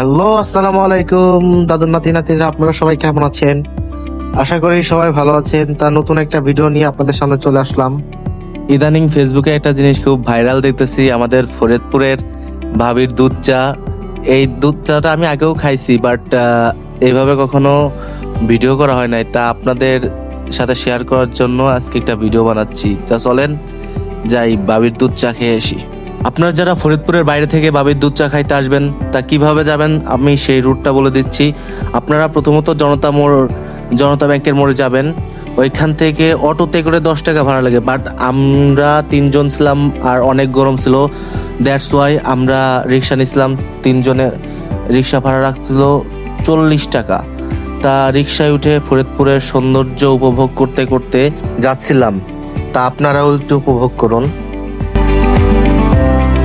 Hello, আসসালামু আলাইকুম। দাদুর নাতি, নাতিরা, আপনারা সবাই কেমন আছেন? আশা করি সবাই ভালো আছেন। তা নতুন একটা ভিডিও নিয়ে আপনাদের সামনে চলে আসলাম। ইদানিং ফেসবুকে একটা জিনিস খুব ভাইরাল দেখতেছি, আমাদের ফরিদপুরের ভাবির দুধ চা। এই দুধ চাটা আমি আগেও খাইছি, বাট এইভাবে কখনো ভিডিও করা হয় নাই। তা আপনাদের সাথে শেয়ার করার জন্য আজকে একটা ভিডিও বানাচ্ছি। যা চলেন, যাই বাবির দুধ চা খেয়ে আসি। আপনারা যারা ফরিদপুরের বাইরে থেকে বাবির দুধ চা খাইতে আসবেন, তা কীভাবে যাবেন? আমি সেই রুটটা বলে দিচ্ছি। আপনারা প্রথমত জনতা মোড়, জনতা ব্যাংকের মোড়ে যাবেন। ওইখান থেকে অটোতে করে দশ টাকা ভাড়া লাগে। বাট আমরা তিনজন ছিলাম আর অনেক গরম ছিল। দ্যাটস ওয়াই আমরা রিক্সা নিছিলাম। তিনজনের রিক্সা ভাড়া রাখছিল চল্লিশ টাকা। তা রিক্সায় উঠে ফরিদপুরের সৌন্দর্য উপভোগ করতে করতে যাচ্ছিলাম। তা আপনারাও একটু উপভোগ করুন। Thank you.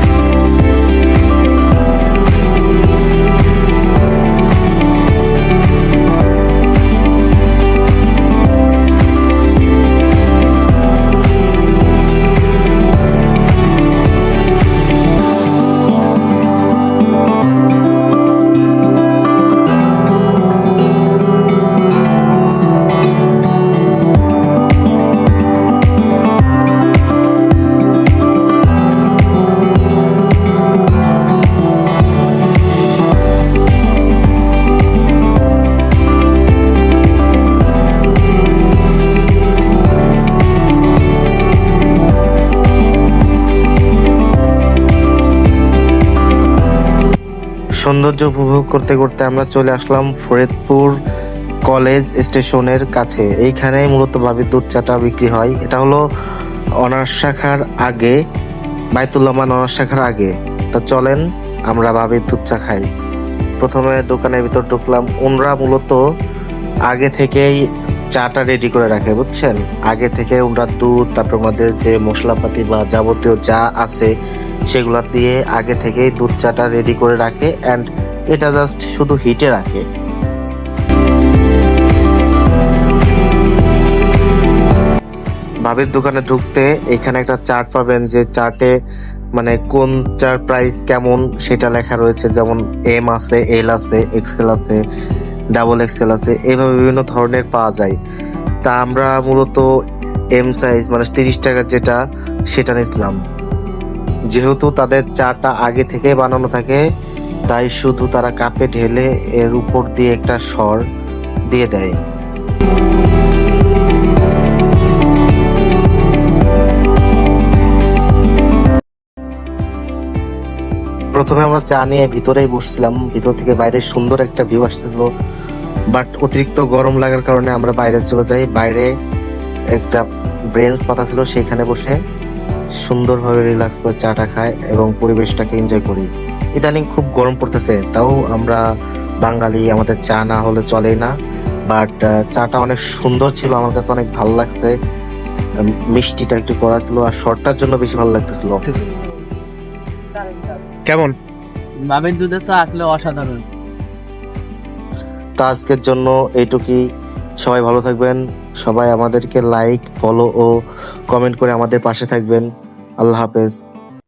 সৌন্দর্য উপভোগ করতে করতে আমরা চলে আসলাম ফরিদপুর কলেজ স্টেশনের কাছে। এইখানে মূলত ভাবির দুধ চাটা বিক্রি হয়। এটা হলো অনার্স শাখার আগে বাইতুল্লামান অনার্স শাখার আগে। তা চলেন, আমরা ভাবির দুধ চা খাই। প্রথমে দোকানের ভিতর ঢুকলাম। ওনরা মূলত আগে থেকেই চাটা রেডি করে রাখে, বুঝছেন? আগে থেকে ওনরা দুধ, তারপর মধ্যে যে মশলাপাতি বা যাবতীয় যা আছে সেগুলা দিয়ে আগে থেকেই দুধ চাটা রেডি করে রাখে অ্যান্ড এটা জাস্ট শুধু হিটে রাখে। ভাবির দোকানে ঢুকতে এখানে একটা চার্ট পাবেন যে চার্টে মানে কোন চার প্রাইস কেমন সেটা লেখা রয়েছে, যেমন এম আছে এল আছে এক্সেল আছে ডাবল এক্সেল আছে এইভাবে বিভিন্ন ধরনের পাওয়া যায়। তা আমরা মূলত এম সাইজ মানে তিরিশ টাকার যেটা, সেটা নিয়েছিলাম। যেহেতু তাদের চাটা আগে থেকে বানানো থাকে, তাই শুধু তারা কাপে ঢেলে এর উপর দিয়ে একটা সর দিয়ে দেয়। প্রথমে আমরা চা নিয়ে ভিতরেই বসছিলাম, ভিতর থেকে বাইরে সুন্দর একটা ভিউ আসতেছিল বাট অতিরিক্ত গরম লাগার কারণে আমরা বাইরে চলে যাই। বাইরে একটা ব্রেঞ্চ পাতা ছিল সেখানে বসে সুন্দরভাবে রিল্যাক্স করে চাটা খাই এবং পরিবেশটাকে এনজয় করি। ইদানিং খুব গরম পড়তেছে তাও আমরা বাঙালি আমাদের চা না হলে চলেই না। বাট চাটা অনেক সুন্দর ছিল আমার কাছে অনেক ভালো লাগছে। মিষ্টিটা একটু করা ছিল আর শর্টটার জন্য বেশি ভালো লাগতেছিল। কেমন? দুধের চা আসলে অসাধারণ। তা আজকের জন্য এইটুকুই। সবাই ভালো থাকবেন সবাই আমাদেরকে লাইক ফলো ও কমেন্ট করে আমাদের পাশে থাকবেন। আল্লাহ হাফেজ।